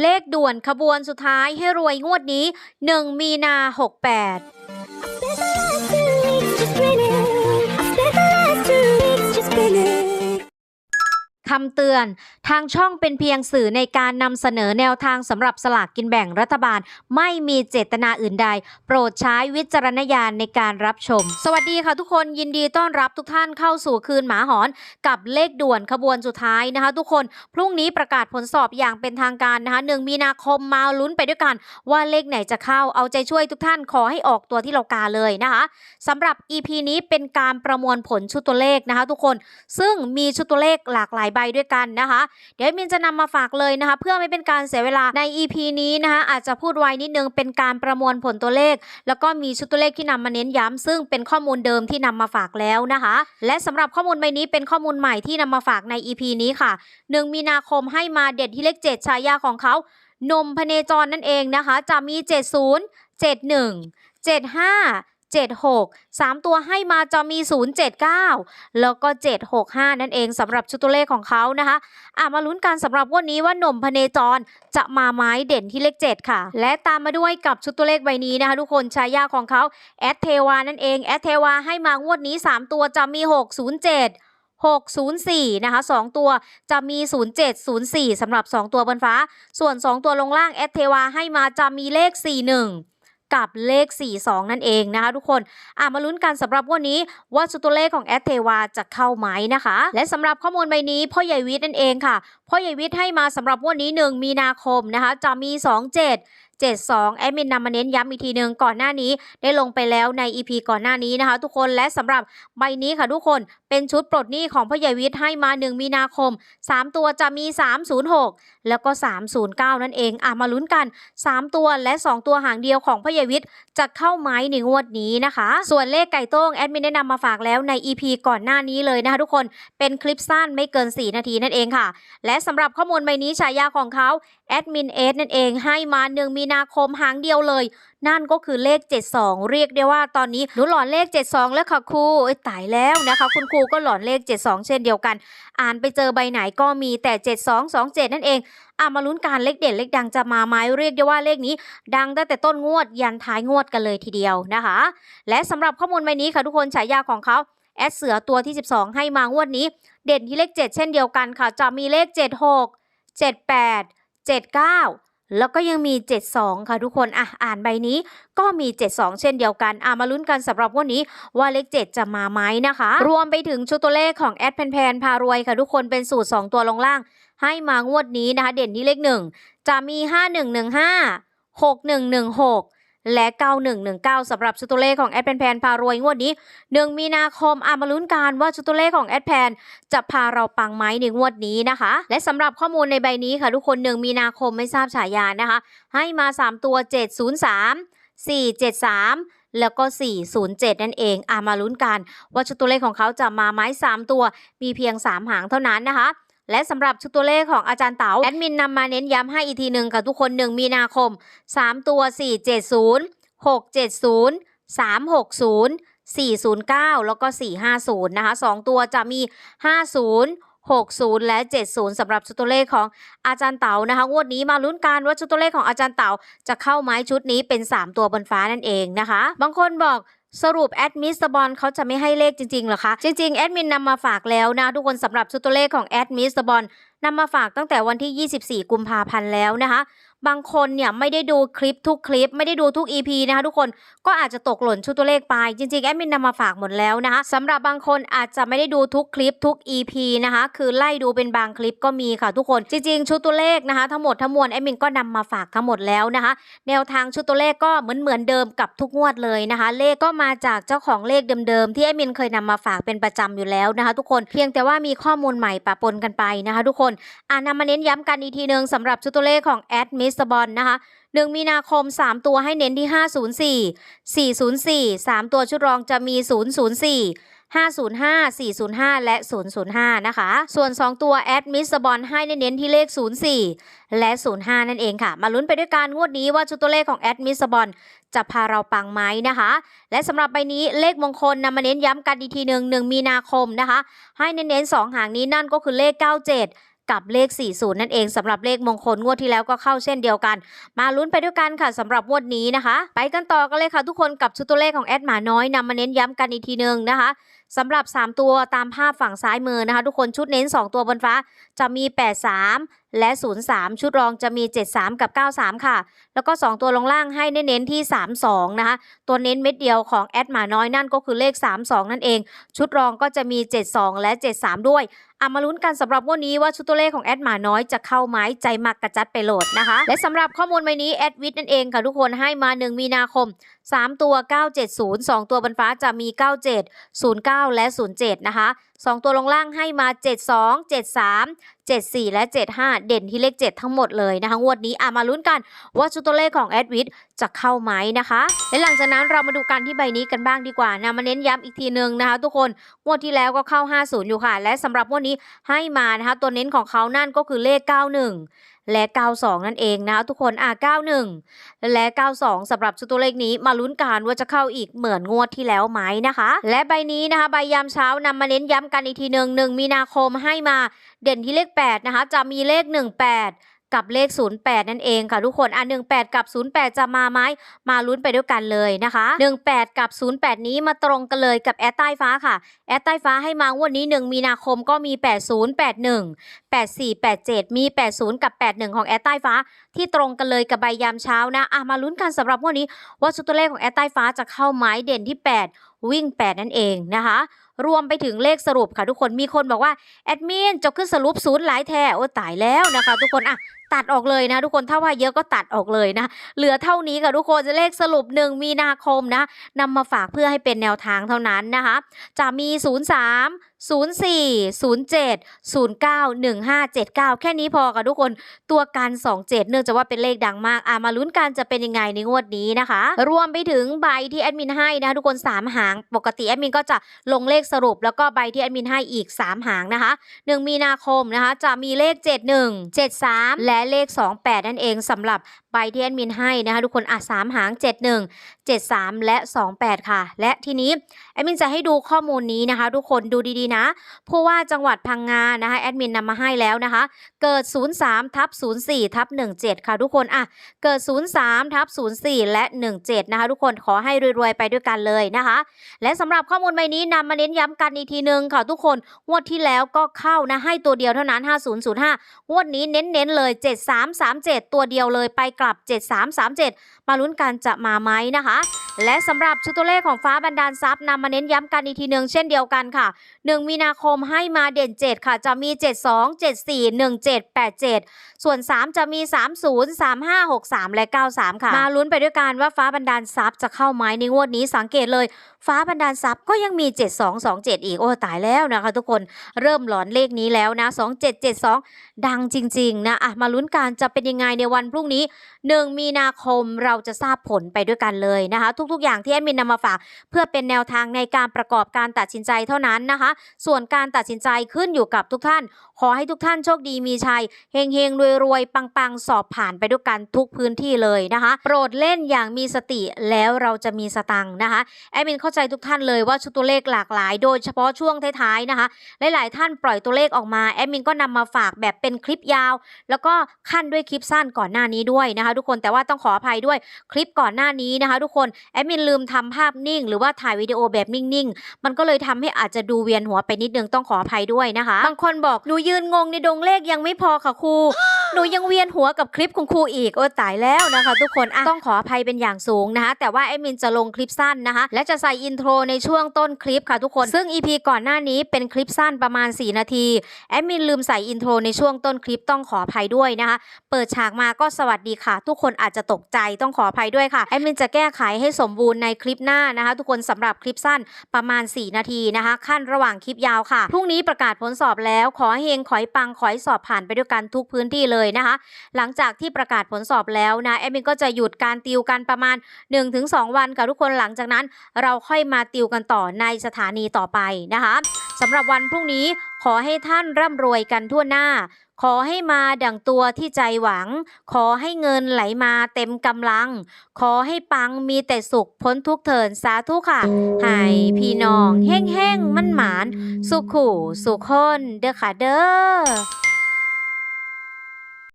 เลขด่วนขบวนสุดท้ายให้รวยงวดนี้ 1 มีนา 68 คำเตือน ทางช่องเป็นเพียงสื่อในการนำเสนอแนวทางสำหรับสลากกินแบ่งรัฐบาล ไม่มีเจตนาอื่นใด โปรดใช้วิจารณญาณในการรับชม สวัสดีค่ะทุกคนยินดีต้อนรับทุกท่านเข้าสู่คืนหมาหอนกับเลขด่วนขบวนสุดท้ายนะคะ ทุกคนพรุ่งนี้ประกาศผลสอบอย่างเป็นทางการนะคะหนึ่งมีนาคมมาลุ้นไปด้วยกัน ว่าเลขไหนจะเข้าเอาใจช่วยทุกท่านขอให้ออกตัวที่เรากาเลยนะคะสำหรับ EP นี้เป็นการประมวลผลชุดตัวเลขนะคะ ทุกคนซึ่งมีชุดตัวเลขหลากหลายใบด้วยกันนะคะ เดี๋ยวมินจะนำมาฝากเลยนะคะ เพื่อไม่เป็นการเสียเวลาใน EP นี้นะคะอาจจะพูดไวนิดนึงเป็นการประมวลผลตัวเลข แล้วก็มีชุดตัวเลขที่นำมาเน้นย้ำซึ่งเป็นข้อมูลเดิมที่นำมาฝากแล้วนะคะ และสำหรับข้อมูลใบนี้เป็นข้อมูลใหม่ที่นำมาฝากใน EP นี้ค่ะ 1 มีนาคมให้มาเด็ดที่เลข 7 ชายาของเขานมพเนจรนั่นเองนะคะ จะมี 70 71 75 76 3 ตัวให้มาจะมี 079 แล้วก็ 765 นั่นเองสำหรับชุดตัวเลขของเขานะคะอะมาลุ้นกันสำหรับวันนี้ว่าหนุ่มพเนจรจะมาไม้เด่นที่เลข 7 ค่ะ และตามมาด้วยกับชุดตัวเลขใบนี้นะคะทุกคนชายาของเขาแอดเทวานั่นเองแอดเทวาให้มางวดนี้ 3 ตัวจะมี 607 604 นะคะ 2 ตัวจะมี 0704สำหรับ 2 ตัวบนฟ้า ส่วน 2 ตัวลงล่างแอดเทวาให้มาจะมีเลข 41 กับเลข 42 นั่นเองนะคะทุกคนอะมาลุ้นกันสำหรับวันนี้ว่าสุดตัวเลขของแอดเทวาจะเข้าไหมนะคะ และสำหรับข้อมูลใบนี้พ่อใหญ่วิทย์นั่นเองค่ะ พ่อใหญ่วิทย์ให้มาสำหรับวันนี้ 1 มีนาคมนะคะจะมี 27 72แอดมินนำมาเน้นย้ำอีกทีหนึ่งก่อนหน้านี้ได้ลงไปแล้วใน EP ก่อนหน้านี้นะคะ ทุกคนและสำหรับใบนี้ค่ะทุกคนเป็นชุดปลดหนี้ของพ่อใหญ่วิทย์ให้มา 1 มีนาคม 3 ตัวจะมี 306 แล้วก็ 309 นั่นเองอะมาลุ้นกัน 3 ตัวและ 2 ตัวหางเดียวของพ่อใหญ่วิทย์จะเข้าไหมในงวดนี้นะคะ ส่วนเลขไก่โต้งแอดมินได้นำมาฝากแล้วใน EP ก่อนหน้านี้เลยนะคะทุกคนเป็นคลิปสั้นไม่เกิน 4 นาทีนั่นเองค่ะ และสำหรับข้อมูลใบนี้ฉายาของเขา แอดมินเอสนั่นเองให้มา1มีนาคมหางเดียวเลย นั่นก็คือเลข 72 เรียกได้ว่าตอนนี้หนูหลอนเลข 72 แล้วค่ะครูเอ้ตายแล้วนะคะคุณครูก็หลอนเลข 72 เช่นเดียวกัน อ่านไปเจอใบไหนก็มีแต่ 7227 นั่นเองอะมาลุ้นการเลขเด่นเลขดังจะมาไหมเรียกได้ว่าเลขนี้ ดังตั้งแต่ต้นงวดยันท้ายงวดกันเลยทีเดียวนะคะ และสำหรับข้อมูลใบนี้ค่ะทุกคนฉายาของเขาแอดเสือตัวที่ 12 ให้มางวดนี้ เด่นที่เลข 7 เช่นเดียวกันค่ะ จะมีเลข 76 78 79 แล้วก็ยังมี 72 ค่ะทุกคนอะอ่านใบนี้ก็มี 72 เช่นเดียวกันอะมาลุ้นกันสำหรับวันนี้ว่าเลข 7 จะมาไหมนะคะ รวมไปถึงชุดตัวเลขของแอดแพนแพนพารวยค่ะทุกคนเป็นสูตร 2 ตัวลงล่าง ให้มางวดนี้นะคะ เด่นที่เลข 1 จะมี 5115 6116 และ 9119สำหรับชุดตัวเลขของแอดแพนแพนพารวยงวดนี้ 1 มีนาคมอามาลุ้นกันว่าชุดตัวเลขของแอดแพนจะพาเราปังไหมในงวดนี้นะคะ และสำหรับข้อมูลในใบนี้ค่ะทุกคน 1 มีนาคมไม่ทราบฉายานะคะ ให้มา 3 ตัว 703 473แล้วก็ 407 นั่นเองอามาลุ้นกัน ว่าชุดตัวเลขของเขาจะมาไหม3ตัว มีเพียง 3 หางเท่านั้นนะคะ และสำหรับชุดตัวเลขของอาจารย์เต๋าแอดมินนำมาเน้นย้ำให้อีกทีหนึ่งค่ะทุกคน 1 มีนาคม 3 ตัว 470 670 360 409 แล้วก็ 450 นะคะ 2 ตัวจะมี 50 60 และ 70สำหรับชุดตัวเลขของอาจารย์เต๋านะคะงวดนี้มาลุ้นกันว่าชุดตัวเลขของอาจารย์เต๋าจะเข้าไหมชุดนี้เป็น 3 ตัวบนฟ้านั่นเองนะคะ บางคนบอก สรุปแอดมิสบอลเขาจะไม่ให้เลขจริงๆหรอคะ จริงๆ แอดมินนำมาฝากแล้วนะ ทุกคนสำหรับชุดตัวเลขของแอดมิสบอลนำมาฝากตั้งแต่วันที่ 24 กุมภาพันธ์แล้วนะคะ บางคนเนี่ยไม่ได้ดูคลิปทุกคลิป ไม่ได้ดูทุก EP นะคะทุกคนก็อาจจะตกหล่นชุดตัวเลขไป จริงๆแอดมินนำมาฝากหมดแล้วนะคะสำหรับบางคนอาจจะไม่ได้ดูทุกคลิปทุก EP นะคะคือไล่ดูเป็นบางคลิปก็มีค่ะทุกคน จริงๆ ชุดตัวเลขนะคะ ทั้งหมดทั้งมวลแอดมินก็นำมาฝากทั้งหมดแล้วนะคะแนวทางชุดตัวเลขก็เหมือนเหมือนเดิมกับทุกงวดเลยนะคะ เลขก็มาจากเจ้าของเลขเดิมๆที่แอดมินเคยนำมาฝากเป็นประจำอยู่แล้วนะคะ ทุกคนเพียงแต่ว่ามีข้อมูลใหม่ปะปนกันไปนะคะ ทุกคนอ่านำมาเน้นย้ำกันอีกทีหนึ่งสำหรับชุดตัวเลขของแอดมิสบอลนะคะ1มีนาคม 3 ตัวให้เน้นที่ 504 404 3 ตัวชุดรองจะมี 004 505 405 และ 005 นะคะ ส่วน 2 ตัวแอดมิสบอลให้เน้นที่เลข 04 และ 05 นั่นเองค่ะ มาลุ้นไปด้วยกันงวดนี้ว่าชุดตัวเลขของแอดมิสบอลจะพาเราปังไหมนะคะ และสำหรับใบนี้เลขมงคลนำมาเน้นย้ำกันอีกทีหนึ่ง1มีนาคมนะคะ ให้เน้นๆ2หางนี้นั่นก็คือเลข 97 กับเลข 40 นั่นเองสำหรับเลขมงคลงวดที่แล้วก็เข้าเช่นเดียวกัน มาลุ้นไปด้วยกันค่ะสำหรับงวดนี้นะคะ ไปกันต่อกันเลยค่ะทุกคนกับชุดตัวเลขของแอดหมาน้อยนำมาเน้นย้ำกันอีกทีหนึ่งนะคะสำหรับ 3 ตัวตามภาพฝั่งซ้ายมือนะคะ ทุกคนชุดเน้น 2 ตัวบนฟ้าจะมี 83 และ 03 ชุดรองจะมี 73 กับ 93 ค่ะ แล้วก็ 2 ตัวลงล่างให้เน้นที่ 32 นะคะ ตัวเน้นเม็ดเดียวของแอดหมาน้อยนั่นก็คือเลข 32 นั่นเอง ชุดรองก็จะมี 72 และ 73 ด้วยอามาลุ้นกันสำหรับวันนี้ว่าชุดตัวเลขของแอดหมาน้อยจะเข้าไหมใจมักกระจัดไปโหลดนะคะ และสำหรับข้อมูลใบนี้แอดวิทนั่นเองค่ะทุกคนให้มา 1 มีนาคม 3 ตัว 970 2 ตัวบนฟ้าจะมี 97 09 และ 07 นะคะ 2 ตัวลงล่างให้มา 72 73 74 และ 75เด่นที่เลข 7 ทั้งหมดเลยนะคะงวดนี้อะมาลุ้นกันว่าชุดตัวเลขของแอดวิทจะเข้าไหมนะคะ และหลังจากนั้นเรามาดูกันที่ใบนี้กันบ้างดีกว่านะมาเน้นย้ำอีกทีหนึ่งนะคะ ทุกคนงวดที่แล้วก็เข้า 50 อยู่ค่ะ และสำหรับงวดนี้ให้มานะคะตัวเน้นของเขานั่นก็คือเลข 91และ 92 นั่นเองนะทุกคนอะ91 และ 92สำหรับชุดตัวเลขนี้มาลุ้นกันว่าจะเข้าอีกเหมือนงวดที่แล้วไหมนะคะ และใบนี้นะคะใบยามเช้านำมาเน้นย้ำกันอีกทีหนึ่ง1มีนาคมให้มาเด่นที่เลข 8 นะคะ จะมีเลข 18 กับเลข 08 นั่นเองค่ะทุกคนอะ18 กับ 08 จะมาไหมมาลุ้นไปด้วยกันเลยนะคะ 18 กับ 08 นี้มาตรงกันเลยกับแอดใต้ฟ้าค่ะ แอดใต้ฟ้าให้มางวดนี้ 1 มีนาคมก็มี 80 81 84 87 มี 80 กับ 81 ของแอดใต้ฟ้า ที่ตรงกันเลยกับใบยามเช้านะอะมาลุ้นกันสำหรับงวดนี้ ว่าชุดตัวเลขของแอดใต้ฟ้าจะเข้าไม้เด่นที่ 8 วิ่ง 8 นั่นเองนะคะรวมไปถึงเลขสรุปค่ะทุกคนมีคนบอกว่า แอดมินจะขึ้นสรุปศูนย์หลายแท้โอ้ตายแล้วนะคะทุกคนอะ ตัดออกเลยนะ ทุกคนถ้าว่าเยอะก็ตัดออกเลยนะ เหลือเท่านี้ค่ะทุกคนจะเลขสรุป 1 มีนาคมนะนำมาฝากเพื่อให้เป็นแนวทางเท่านั้นนะคะ จะมี 03 04 07 09 1579 แค่นี้พอค่ะทุกคนตัวกัน27 เนื่องจากว่าเป็นเลขดังมากอะมาลุ้นกันจะเป็นยังไงในงวดนี้นะคะ รวมไปถึงใบที่แอดมินให้นะคะทุกคน 3 หางปกติแอดมินก็จะลงเลขสรุป แล้วก็ใบที่แอดมินให้อีก 3 หางนะคะ 1 มีนาคมนะคะจะมีเลข 71 73 และเลข 28 นั่นเองสำหรับ ใบที่แอดมินให้นะคะทุกคนอะ3หาง 71 73 และ 28 ค่ะ และทีนี้แอดมินจะให้ดูข้อมูลนี้นะคะ ทุกคนดูดีๆนะผู้ว่าจังหวัดพังงานะคะแอดมินนำมาให้แล้วนะคะ เกิด 03ทับ04ทับ17 ค่ะทุกคนอะเกิด 03ทับ04 และ 17 นะคะทุกคนขอให้รวยๆไปด้วยกันเลยนะคะ และสำหรับข้อมูลใบนี้นำมาเน้นย้ำกันอีกทีนึงค่ะทุกคนงวดที่แล้วก็เข้านะให้ตัวเดียวเท่านั้น 5005งวดนี้เน้นๆเลย 7337 ตัวเดียวเลยไปกลับ 7337 มาลุ้นกันจะมาไหมนะคะและสำหรับชุดตัวเลขของฟ้าบันดาลทรัพย์นำมาเน้นย้ำกันอีกทีหนึ่งเช่นเดียวกันค่ะ 1 มีนาคมให้มาเด่น 7 ค่ะ จะมี 72 74 17 87 ส่วน 3 จะมี 30 35 63 และ 93 ค่ะ มาลุ้นไปด้วยกันว่าฟ้าบันดาลทรัพย์จะเข้าไหมในงวดนี้สังเกตเลย ฟ้าบันดาลทรัพย์ก็ยังมี 7227 อีก โอ้ตายแล้วนะคะทุกคนเริ่มหลอนเลขนี้แล้วนะ 2772 ดังจริง ๆ นะอะมาลุ้นกันจะเป็นยังไงในวันพรุ่งนี้ 1 มีนาคมเราจะทราบผลไปด้วยกันเลยนะคะทุก ๆ อย่างที่แอดมินนำมาฝาก เพื่อเป็นแนวทางในการประกอบการตัดสินใจเท่านั้นนะคะ ส่วนการตัดสินใจขึ้นอยู่กับทุกท่าน ขอให้ทุกท่านโชคดีมีชัยเฮงเฮงรวยรวยๆปังๆสอบผ่านไปด้วยกันทุกพื้นที่เลยนะคะ โปรดเล่นอย่างมีสติแล้วเราจะมีสตังค์นะคะแอดมินเข้าใจทุกท่านเลยว่าชุดตัวเลขหลากหลาย โดยเฉพาะช่วงท้ายๆนะคะ หลาย ๆ ท่านปล่อยตัวเลขออกมาแอดมินก็นำมาฝากแบบเป็นคลิปยาว แล้วก็ขั้นด้วยคลิปสั้นก่อนหน้านี้ด้วยนะคะ ทุกคนแต่ว่าต้องขออภัยด้วยคลิปก่อนหน้านี้นะคะ ทุกคนแอดมินลืมทำภาพนิ่ง หรือว่าถ่ายวิดีโอแบบนิ่งๆ มันก็เลยทำให้อาจจะดูเวียนหัวไปนิดนึงต้องขออภัยด้วยนะคะ บางคนบอกหนูยืนงงในดงเลขยังไม่พอค่ะครู หนูยังเวียนหัวกับคลิปคุณครูอีกโอ้ตายแล้วนะคะ ทุกคนต้องขออภัยเป็นอย่างสูงนะคะ แต่ว่าแอดมินจะลงคลิปสั้นนะคะ และจะใส่อินโทรในช่วงต้นคลิปค่ะทุกคน ซึ่ง EP ก่อนหน้านี้เป็นคลิปสั้นประมาณ 4 นาทีแอดมินลืมใส่อินโทรในช่วงต้นคลิปต้องขออภัยด้วยนะคะ เปิดฉากมาก็สวัสดีค่ะ ทุกคนอาจจะตกใจต้องขออภัยด้วยค่ะแอดมินจะแก้ไขให้สมบูรณ์ในคลิปหน้านะคะ ทุกคนสำหรับคลิปสั้นประมาณ 4 นาทีนะคะ ขั้นระหว่างคลิปยาวค่ะพรุ่งนี้ประกาศผลสอบแล้ว ขอเฮงขอให้ปังขอให้สอบผ่านไปด้วยกันทุกพื้นที่เลยนะคะ หลังจากที่ประกาศผลสอบแล้วนะแอดมินก็จะหยุดการติวกันประมาณ 1-2 วันค่ะทุกคนหลังจากนั้น เราค่อยมาติวกันต่อในสถานีต่อไปนะคะสำหรับวันพรุ่งนี้ ขอให้ท่านร่ำรวยกันทั่วหน้า ขอให้มาดั่งตัวที่ใจหวัง ขอให้เงินไหลมาเต็มกำลัง ขอให้ปังมีแต่สุขพ้นทุกเถินสาธุค่ะให้พี่น้องแห้งๆ มั่นหมาน สุขขู่สุขคนเด้อค่ะเด้อ